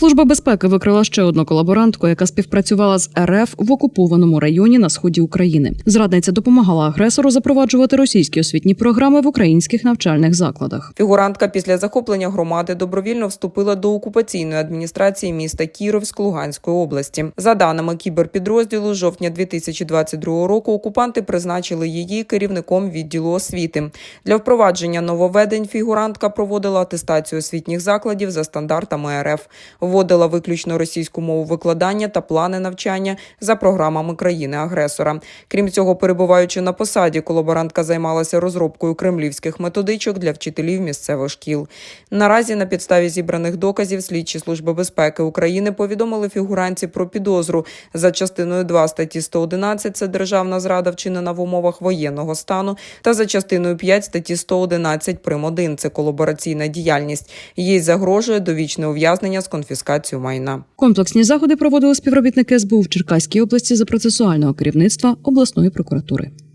Служба безпеки викрила ще одну колаборантку, яка співпрацювала з РФ в окупованому районі на сході України. Зрадниця допомагала агресору запроваджувати російські освітні програми в українських навчальних закладах. Фігурантка після захоплення громади добровільно вступила до окупаційної адміністрації міста Кіровськ Луганської області. За даними кіберпідрозділу, з жовтня 2022 року окупанти призначили її керівником відділу освіти. Для впровадження нововведень фігурантка проводила атестацію освітніх закладів за стандартами РФ, вводила виключно російську мову викладання та плани навчання за програмами країни-агресора. Крім цього, перебуваючи на посаді, колаборантка займалася розробкою кремлівських методичок для вчителів місцевих шкіл. Наразі на підставі зібраних доказів слідчі служби безпеки України повідомили фігуранці про підозру за частиною 2 статті 111 – це державна зрада вчинена в умовах воєнного стану, та за частиною 5 статті 111 прим. 1 – це колабораційна діяльність. Їй загрожує довічне ув'язнення з конфіскацією майна. Комплексні заходи проводили співробітники СБУ в Черкаській області за процесуального керівництва обласної прокуратури.